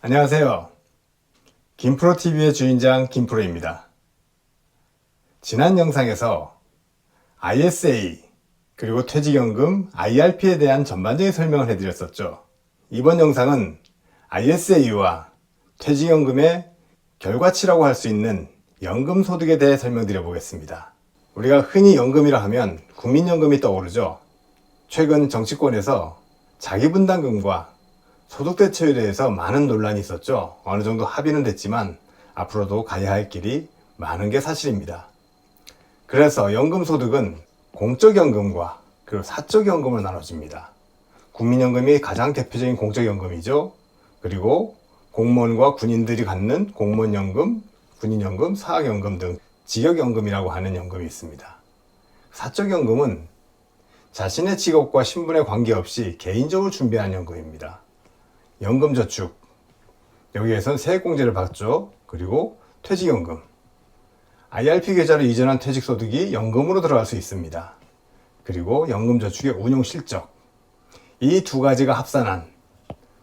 안녕하세요. 김프로TV의 주인장 김프로입니다. 지난 영상에서 ISA 그리고 퇴직연금 IRP에 대한 전반적인 설명을 해드렸었죠. 이번 영상은 ISA와 퇴직연금의 결과치라고 할 수 있는 연금소득에 대해 설명드려 보겠습니다. 우리가 흔히 연금이라 하면 국민연금이 떠오르죠. 최근 정치권에서 자기분담금과 소득 대체에 대해서 많은 논란이 있었죠. 어느 정도 합의는 됐지만 앞으로도 가야 할 길이 많은 게 사실입니다. 그래서 연금 소득은 공적연금과 그리고 사적연금으로 나눠집니다. 국민연금이 가장 대표적인 공적연금이죠. 그리고 공무원과 군인들이 갖는 공무원연금, 군인연금, 사학연금 등 직역연금이라고 하는 연금이 있습니다. 사적연금은 자신의 직업과 신분에 관계없이 개인적으로 준비한 연금입니다. 연금저축, 여기에선 세액공제를 받죠. 그리고 퇴직연금, IRP 계좌로 이전한 퇴직소득이 연금으로 들어갈 수 있습니다. 그리고 연금저축의 운용실적, 이 두 가지가 합산한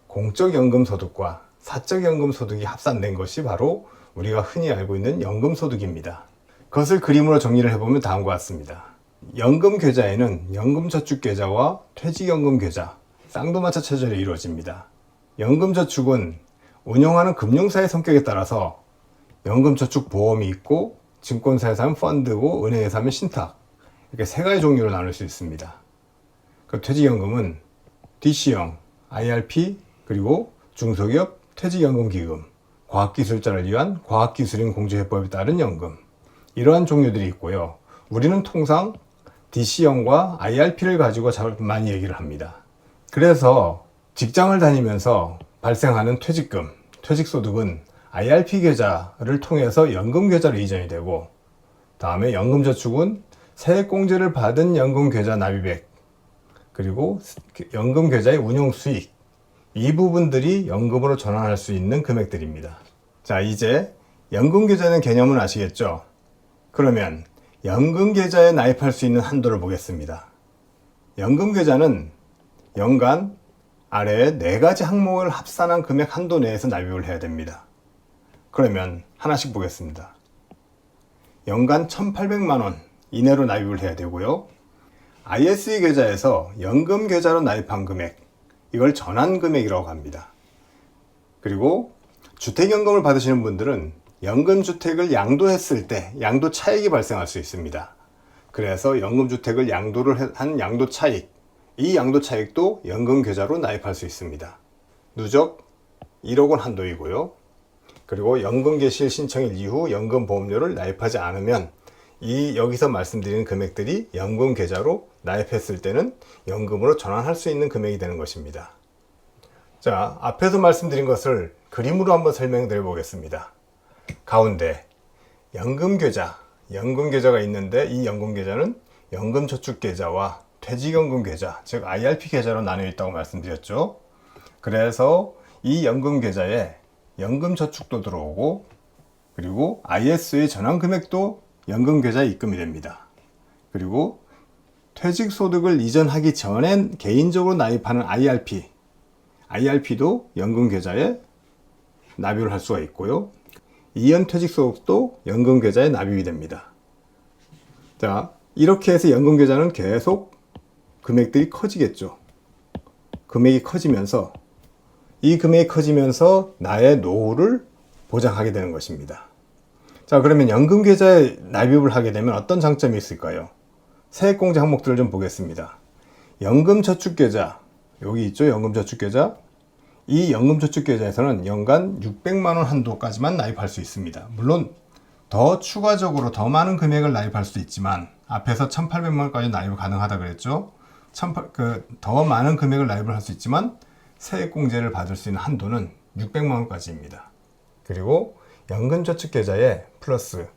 공적연금소득과 사적연금소득이 합산된 것이 바로 우리가 흔히 알고 있는 연금소득입니다. 그것을 그림으로 정리를 해보면 다음과 같습니다. 연금 계좌에는 연금저축 계좌와 퇴직연금 계좌, 쌍도마차 체제로 이루어집니다. 연금저축은 운영하는 금융사의 성격에 따라서 연금저축보험이 있고 증권사에서 하면 펀드고 은행에서 하면 신탁 이렇게 세 가지 종류로 나눌 수 있습니다. 그 퇴직연금은 DC형, IRP 그리고 중소기업 퇴직연금기금, 과학기술자를 위한 과학기술인 공제해법에 따른 연금 이러한 종류들이 있고요. 우리는 통상 DC형과 IRP를 가지고 잘 많이 얘기를 합니다. 그래서 직장을 다니면서 발생하는 퇴직금, 퇴직소득은 IRP 계좌를 통해서 연금 계좌로 이전이 되고 다음에 연금저축은 세액공제를 받은 연금 계좌 납입액 그리고 연금 계좌의 운용 수익 이 부분들이 연금으로 전환할 수 있는 금액들입니다. 자 이제 연금 계좌는 개념은 아시겠죠? 그러면 연금 계좌에 나입할 수 있는 한도를 보겠습니다. 연금 계좌는 연간 아래에 네 가지 항목을 합산한 금액 한도 내에서 납입을 해야 됩니다. 그러면 하나씩 보겠습니다. 연간 1,800만 원 이내로 납입을 해야 되고요. ISE 계좌에서 연금 계좌로 나입한 금액, 이걸 전환 금액이라고 합니다. 그리고 주택연금을 받으시는 분들은 연금주택을 양도했을 때 양도 차익이 발생할 수 있습니다. 그래서 연금주택을 양도를 한 양도 차익, 이 양도 차익도 연금 계좌로 나입할 수 있습니다. 누적 1억 원 한도이고요. 그리고 연금 개실 신청일 이후 연금 보험료를 나입하지 않으면 이 여기서 말씀드리는 금액들이 연금 계좌로 나입했을 때는 연금으로 전환할 수 있는 금액이 되는 것입니다. 자, 앞에서 말씀드린 것을 그림으로 한번 설명드려 보겠습니다. 가운데 연금 계좌, 연금 계좌가 있는데 이 연금 계좌는 연금 저축 계좌와 퇴직연금 계좌, 즉 IRP 계좌로 나뉘어 있다고 말씀드렸죠. 그래서 이 연금 계좌에 연금 저축도 들어오고 그리고 IS의 전환 금액도 연금 계좌에 입금이 됩니다. 그리고 퇴직 소득을 이전하기 전엔 개인적으로 나입하는 IRP, IRP도 연금 계좌에 납입을 할 수가 있고요. 이연 퇴직 소득도 연금 계좌에 납입이 됩니다. 자, 이렇게 해서 연금 계좌는 계속 금액들이 커지겠죠. 금액이 커지면서 이 금액이 커지면서 나의 노후를 보장하게 되는 것입니다. 자, 그러면 연금 계좌에 납입을 하게 되면 어떤 장점이 있을까요? 세액공제 항목들을 좀 보겠습니다. 연금저축계좌, 여기 있죠? 연금저축계좌. 이 연금저축계좌에서는 연간 600만원 한도까지만 나입할 수 있습니다. 물론 더 추가적으로 더 많은 금액을 나입할 수 있지만 앞에서 1,800만원까지 나입이 가능하다 그랬죠? 그, 더 많은 금액을 나입을 할 수 있지만 세액공제를 받을 수 있는 한도는 600만 원까지입니다. 그리고 연금저축 계좌에 플러스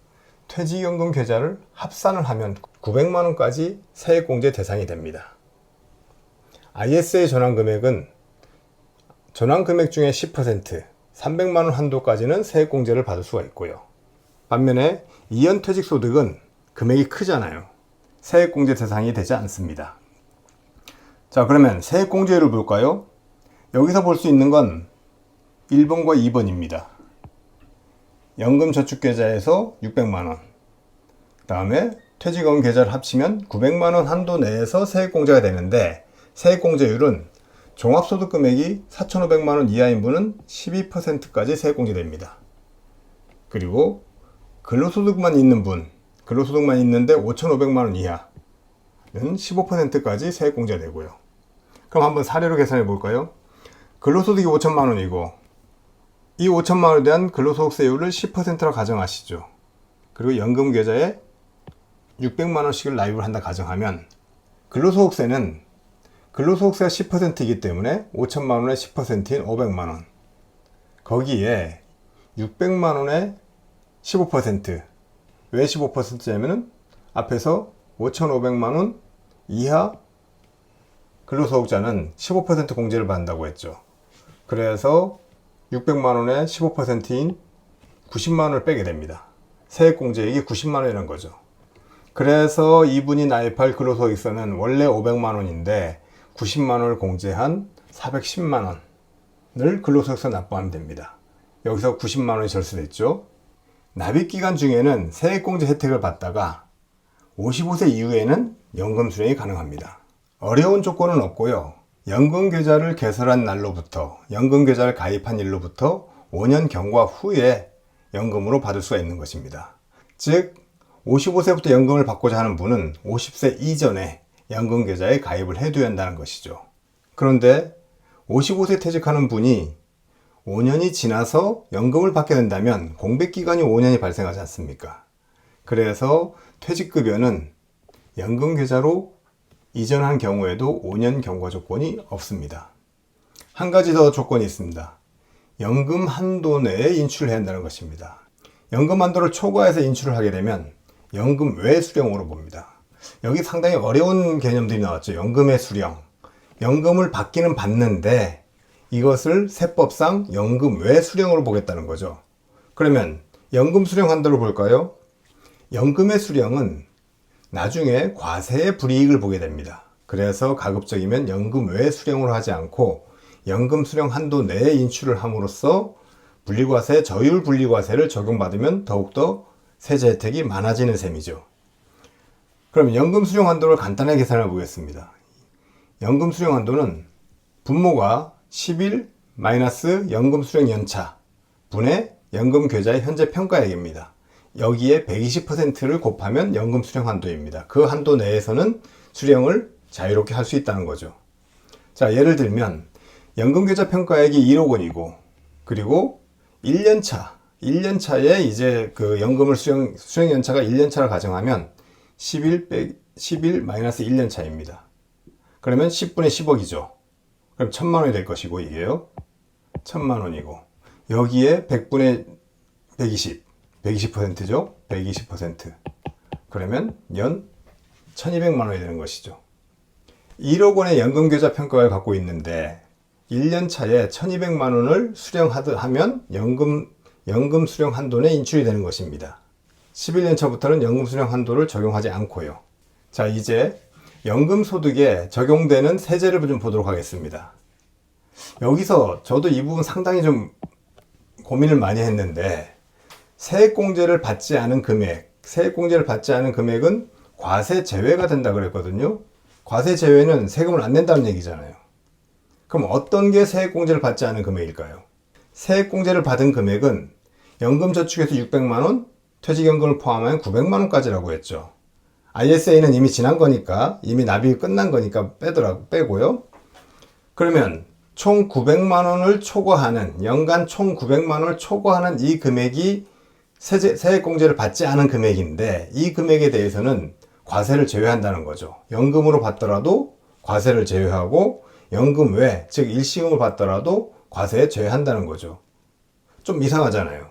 퇴직연금 계좌를 합산을 하면 900만 원까지 세액공제 대상이 됩니다. ISA 전환 금액은 전환 금액 중에 10% 300만 원 한도까지는 세액공제를 받을 수가 있고요. 반면에 이연퇴직소득은 금액이 크잖아요. 세액공제 대상이 되지 않습니다. 자, 그러면 세액공제를 볼까요? 여기서 볼 수 있는 건 1번과 2번입니다. 연금저축계좌에서 600만원. 다음에 퇴직금 계좌를 합치면 900만원 한도 내에서 세액공제가 되는데 세액공제율은 종합소득 금액이 4,500만원 이하인 분은 12%까지 세액공제됩니다. 그리고 근로소득만 있는 분, 근로소득만 있는데 5,500만원 이하 는 15%까지 세액공제가 되고요. 그럼 한번 사례로 계산해 볼까요? 근로소득이 5천만 원이고 이 5천만 원에 대한 근로소득세율을 10%라 가정하시죠. 그리고 연금 계좌에 600만 원씩을 납입을 한다 가정하면 근로소득세는 근로소득세가 10%이기 때문에 5천만 원의 10%인 500만 원. 거기에 600만 원의 15%. 왜 15%냐면은 앞에서 5,500만 원 이하 근로소득자는 15% 공제를 받는다고 했죠. 그래서 600만 원의 15%인 90만 원을 빼게 됩니다. 세액 공제액이 90만 원이라는 거죠. 그래서 이분이 납입할 근로소득세는 원래 500만 원인데 90만 원을 공제한 410만 원을 근로소득세 납부하면 됩니다. 여기서 90만 원이 절세됐죠. 납입 기간 중에는 세액공제 혜택을 받다가 55세 이후에는 연금 수령이 가능합니다. 어려운 조건은 없고요. 연금 계좌를 개설한 날로부터 연금 계좌를 가입한 일로부터 5년 경과 후에 연금으로 받을 수가 있는 것입니다. 즉 55세부터 연금을 받고자 하는 분은 50세 이전에 연금 계좌에 가입을 해둬야 한다는 것이죠. 그런데 55세 퇴직하는 분이 5년이 지나서 연금을 받게 된다면 공백 기간이 5년이 발생하지 않습니까? 그래서 퇴직급여는 연금 계좌로 이전한 경우에도 5년 경과 조건이 없습니다. 한 가지 더 조건이 있습니다. 연금 한도 내에 인출을 해야 한다는 것입니다. 연금 한도를 초과해서 인출을 하게 되면 연금 외 수령으로 봅니다. 여기 상당히 어려운 개념들이 나왔죠. 연금의 수령. 연금을 받기는 받는데 이것을 세법상 연금 외 수령으로 보겠다는 거죠. 그러면 연금 수령 한도를 볼까요? 연금의 수령은 나중에 과세의 불이익을 보게 됩니다. 그래서 가급적이면 연금 외 수령을 하지 않고 연금 수령 한도 내에 인출을 함으로써 분리과세, 저율 분리과세를 적용받으면 더욱더 세제 혜택이 많아지는 셈이죠. 그럼 연금 수령 한도를 간단하게 계산해 보겠습니다. 연금 수령 한도는 분모가 10일 마이너스 연금 수령 연차 분의 연금 계좌의 현재 평가액입니다. 여기에 120%를 곱하면 연금 수령 한도입니다. 그 한도 내에서는 수령을 자유롭게 할 수 있다는 거죠. 자, 예를 들면 연금 계좌 평가액이 1억 원이고 그리고 1년 차, 1년 차에 이제 그 연금을 수령 수령 연차가 1년 차를 가정하면 11 빼, 11 마이너스 1년 차입니다. 그러면 10분의 10억이죠. 그럼 1000만 원이 될 것이고 이게요. 1000만 원이고 여기에 100분의 120 120%죠. 120%. 그러면 연 1200만 원이 되는 것이죠. 1억 원의 연금 계좌 평가를 갖고 있는데 1년 차에 1200만 원을 수령하면 연금 연금 수령 한도 내 인출이 되는 것입니다. 11년 차부터는 연금 수령 한도를 적용하지 않고요. 자, 이제 연금 소득에 적용되는 세제를 좀 보도록 하겠습니다. 여기서 저도 이 부분 상당히 좀 고민을 많이 했는데 세액공제를 받지 않은 금액, 세액공제를 받지 않은 금액은 과세 제외가 된다 그랬거든요. 과세 제외는 세금을 안 낸다는 얘기잖아요. 그럼 어떤 게 세액공제를 받지 않은 금액일까요? 세액공제를 받은 금액은 연금저축에서 600만 원, 퇴직연금을 포함하면 900만 원까지라고 했죠. ISA는 이미 지난 거니까 이미 납입이 끝난 거니까 빼더라고 빼고요. 그러면 총 900만 원을 초과하는 연간 총 900만 원을 초과하는 이 금액이 세제, 세액공제를 받지 않은 금액인데 이 금액에 대해서는 과세를 제외한다는 거죠. 연금으로 받더라도 과세를 제외하고 연금 외, 즉 일시금을 받더라도 과세에 제외한다는 거죠. 좀 이상하잖아요.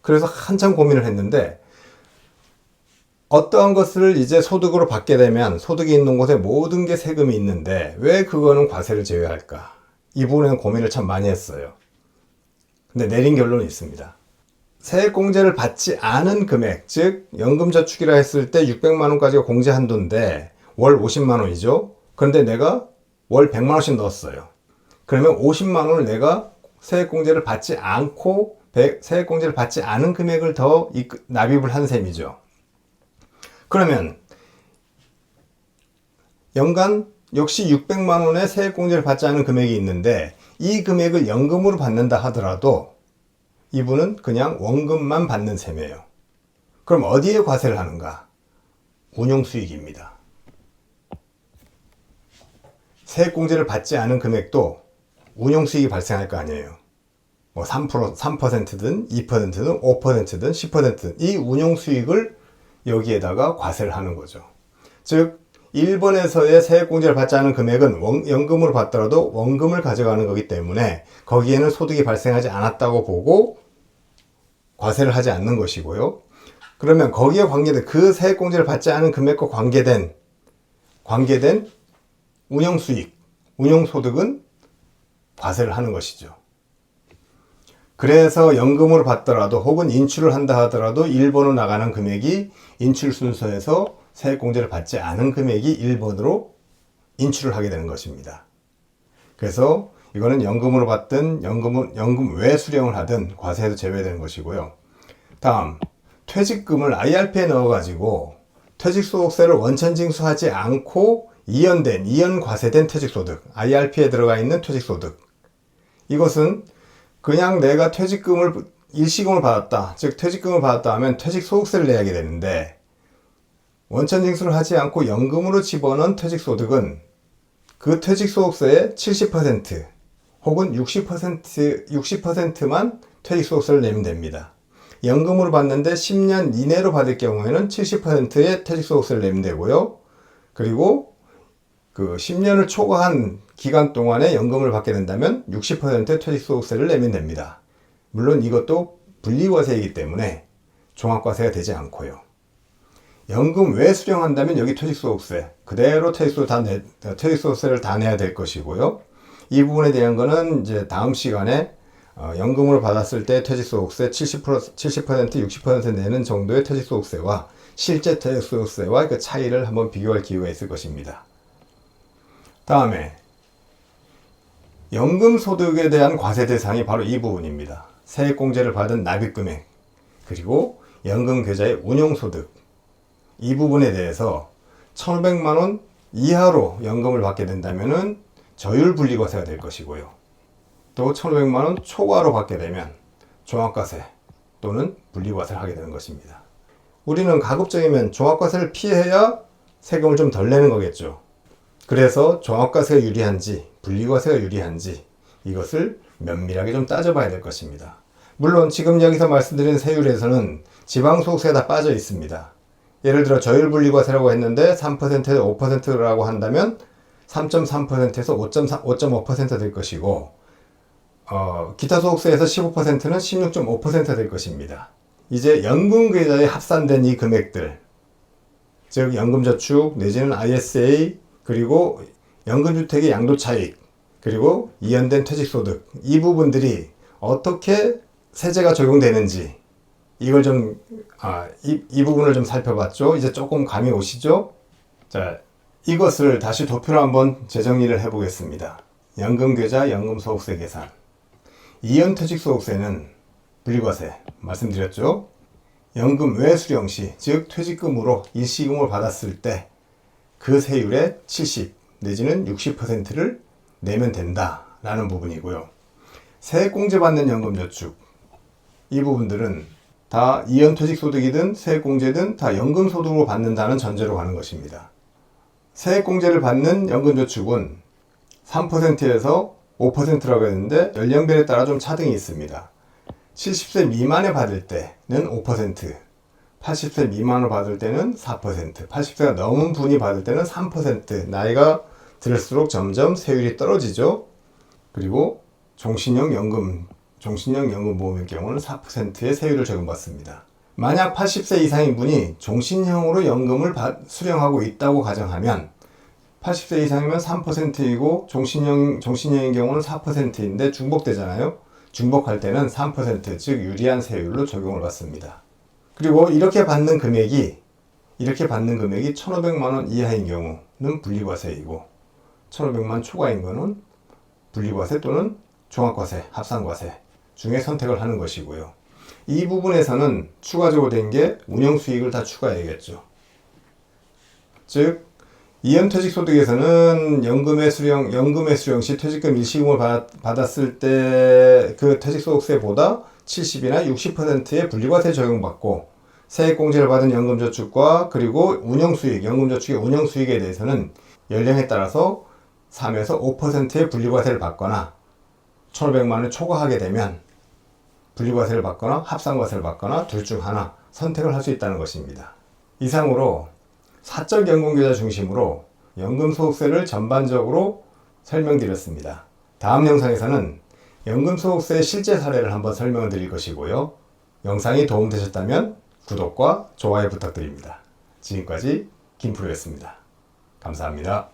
그래서 한참 고민을 했는데 어떠한 것을 이제 소득으로 받게 되면 소득이 있는 곳에 모든 게 세금이 있는데 왜 그거는 과세를 제외할까? 이 부분에는 고민을 참 많이 했어요. 근데 내린 결론이 있습니다. 세액공제를 받지 않은 금액, 즉 연금저축이라 했을 때 600만 원까지가 공제 한도인데 월 50만 원이죠. 그런데 내가 월 100만 원씩 넣었어요. 그러면 50만 원을 내가 세액공제를 받지 않고 배- 세액공제를 받지 않은 금액을 더 이- 납입을 한 셈이죠. 그러면 연간 역시 600만 원의 세액공제를 받지 않은 금액이 있는데 이 금액을 연금으로 받는다 하더라도 이분은 그냥 원금만 받는 셈이에요. 그럼 어디에 과세를 하는가? 운용수익입니다. 세액공제를 받지 않은 금액도 운용수익이 발생할 거 아니에요. 뭐 3%, 3%든 2%든 5%든 10%든 이 운용수익을 여기에다가 과세를 하는 거죠. 즉, 일본에서의 세액공제를 받지 않은 금액은 원- 연금으로 받더라도 원금을 가져가는 거기 때문에 거기에는 소득이 발생하지 않았다고 보고 과세를 하지 않는 것이고요. 그러면 거기에 관계된 그 세액공제를 받지 않은 금액과 관계된 관계된 운영 수익, 운용소득은 과세를 하는 것이죠. 그래서 연금으로 받더라도 혹은 인출을 한다 하더라도 일본으로 나가는 금액이 인출 순서에서 세액공제를 받지 않은 금액이 일본으로 인출을 하게 되는 것입니다. 그래서 이거는 연금으로 받든 연금은 연금 외 수령을 하든 과세에서 제외되는 것이고요. 다음 퇴직금을 IRP에 넣어가지고 퇴직소득세를 원천징수하지 않고 이연된 이연 과세된 퇴직소득 IRP에 들어가 있는 퇴직소득 이것은 그냥 내가 퇴직금을 일시금을 받았다 즉 퇴직금을 받았다 하면 퇴직소득세를 내게 되는데 원천징수를 하지 않고 연금으로 집어넣은 퇴직소득은 그 퇴직소득세의 70% 혹은 60% 60%만 퇴직 소득세를 내면 됩니다. 연금으로 받는데 10년 이내로 받을 경우에는 70%의 퇴직 소득세를 내면 되고요. 그리고 그 10년을 초과한 기간 동안에 연금을 받게 된다면 60%의 퇴직 소득세를 내면 됩니다. 물론 이것도 분리과세이기 때문에 종합과세가 되지 않고요. 연금 외 수령한다면 여기 퇴직소득세 그대로 퇴직소득세를 다 내야 될 것이고요. 이 부분에 대한 거는 이제 다음 시간에 어, 연금으로 받았을 때 퇴직소득세 70% 70% 60% 내는 정도의 퇴직소득세와 실제 퇴직소득세와 그 차이를 한번 비교할 기회가 있을 것입니다. 다음에 연금 소득에 대한 과세 대상이 바로 이 부분입니다. 세액공제를 받은 납입금액 그리고 연금 계좌의 운용소득 이 부분에 대해서 1,500만 원 이하로 연금을 받게 된다면은 저율 분리과세가 될 것이고요. 또 1,500만 원 초과로 받게 되면 종합과세 또는 분리과세를 하게 되는 것입니다. 우리는 가급적이면 종합과세를 피해야 세금을 좀 덜 내는 거겠죠. 그래서 종합과세가 유리한지 분리과세가 유리한지 이것을 면밀하게 좀 따져봐야 될 것입니다. 물론 지금 여기서 말씀드린 세율에서는 지방소득세가 다 빠져 있습니다. 예를 들어 저율 분리과세라고 했는데 3%에서 5%라고 한다면 3.3%에서 5.5%될 것이고 어, 기타 소득세에서 15%는 16.5%될 것입니다. 이제 연금 계좌에 합산된 이 금액들 즉 연금저축 내지는 ISA 그리고 연금주택의 양도차익 그리고 이연된 퇴직소득 이 부분들이 어떻게 세제가 적용되는지 이걸 좀, 아, 이, 이 부분을 좀 살펴봤죠. 이제 조금 감이 오시죠? 자, 이것을 다시 도표로 한번 재정리를 해보겠습니다. 연금계좌 연금소득세 계산. 이연퇴직소득세는 분리과세 말씀드렸죠. 연금 외 수령 시, 즉 퇴직금으로 일시금을 받았을 때 그 세율의 70 내지는 60%를 내면 된다라는 부분이고요. 세액공제 받는 연금저축 이 부분들은 다 이연퇴직소득이든 세액공제든 다 연금소득으로 받는다는 전제로 가는 것입니다. 세액공제를 받는 연금저축은 3%에서 5%라고 했는데 연령별에 따라 좀 차등이 있습니다. 70세 미만에 받을 때는 5%, 80세 미만으로 받을 때는 4%, 80세가 넘은 분이 받을 때는 3%, 나이가 들수록 점점 세율이 떨어지죠. 그리고 종신형 연금, 종신형 연금 보험일 경우는 4%의 세율을 적용받습니다. 만약 80세 이상인 분이 종신형으로 연금을 받- 수령하고 있다고 가정하면 80세 이상이면 3%이고 종신형 종신형인 경우는 4%인데 중복되잖아요. 중복할 때는 3%, 즉 유리한 세율로 적용을 받습니다. 그리고 이렇게 받는 금액이 이렇게 받는 금액이 1,500만 원 이하인 경우는 분리과세이고 1,500만 초과인 거는 분리과세 또는 종합과세, 합산과세 중에 선택을 하는 것이고요. 이 부분에서는 추가적으로 된 게 운영 수익을 다 추가해야겠죠. 즉 이연퇴직 소득에서는 연금의 수령, 연금의 수령 시 퇴직금 일시금을 받, 받았 을 때 그 퇴직소득세보다 70이나 60%의 분리과세 적용받고 세액공제를 받은 연금저축과 그리고 운영수익, 연금저축의 운영수익에 대해서는 연령에 따라서 3에서 5%의 분리과세를 받거나 1,500만 원을 초과하게 되면 분리과세를 받거나 합산과세를 받거나 둘 중 하나 선택을 할 수 있다는 것입니다. 이상으로 사적 연금계좌 중심으로 연금소득세를 전반적으로 설명드렸습니다. 다음 영상에서는 연금소득세의 실제 사례를 한번 설명을 드릴 것이고요. 영상이 도움되셨다면 구독과 좋아요 부탁드립니다. 지금까지 김프로였습니다. 감사합니다.